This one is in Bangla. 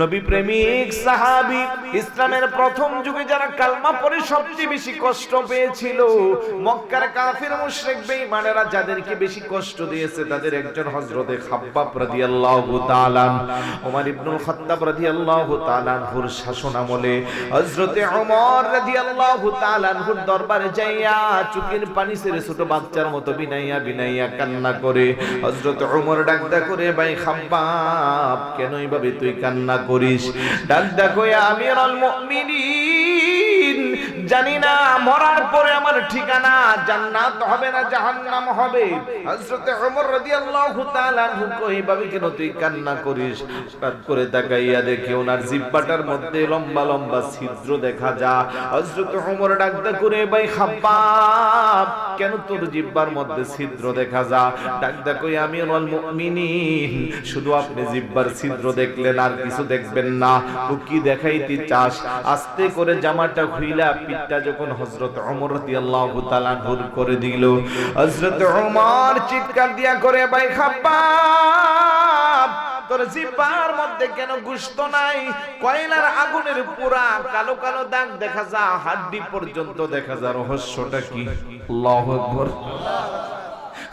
নবী প্রেমিক, সাহাবি, ইসলামের প্রথম যুগে যারা কালমা পড়ে সবচেয়ে বেশি কষ্ট পেয়েছিল, মক্কার কাফির মুশরিক, বেঈমানেরা যাদেরকে বেশি কষ্ট দিয়েছে তাদের একজন হযরতে খাব্বাব রাদিয়াল্লাহু তাআলা ওমর ইবনুল খাত্তাব রাদিয়াল্লাহু তাআলা আনহুর শাসন আমলে হযরতে ওমর রাদিয়াল্লাহু তাআলা আনহুর দরবারে যাইয়া চুকির পানি ছেড়ে ছোট বাচ্চার মতো বিনাইয়া বিনাইয়া কান্না করে, হযরতে ওমর ডাকদা করে, ভাই খাব্বাব, কেন এইভাবে তুই কান্না করিস। ডাক দেখো আমিরুল মুমিনিন। জানি না, মরার পরে আমার ঠিকানা, জান্নাত হবে না, জাহান্নাম হবে। রাদিয়াল্লাহু তাআলা কই ভাবে কেন তুই কান্না করিস? হঠাৎ করে তাকাইয়া দেখে ওনার জিহ্বাটার মধ্যে লম্বা লম্বা ছিদ্র দেখা যা। হযরতে করে, ভাই কেন তোর জিহ্বার মধ্যে ছিদ্র দেখা যা? ডাকদা কই আমিরুল মুমিনিন, শুধু আপনি জিহ্বার ছিদ্র দেখলেন, আর কিছু দেখবেন না। তো কি দেখাইতে চাস? আস্তে করে জামাটা খুইলা পিঠটা যখন হজরত অমর রাদিয়াল্লাহু করে দিল হজরত ওমর চিৎকার দিয়া করে, ভাই তোর মধ্যে কেন গুস্ত নাই? কয়লার আগুনের পুরা কালো কালো দাগ দেখা যা, হাড্ডি পর্যন্ত দেখা যা, রহস্যটা কি? আল্লাহু আকবার।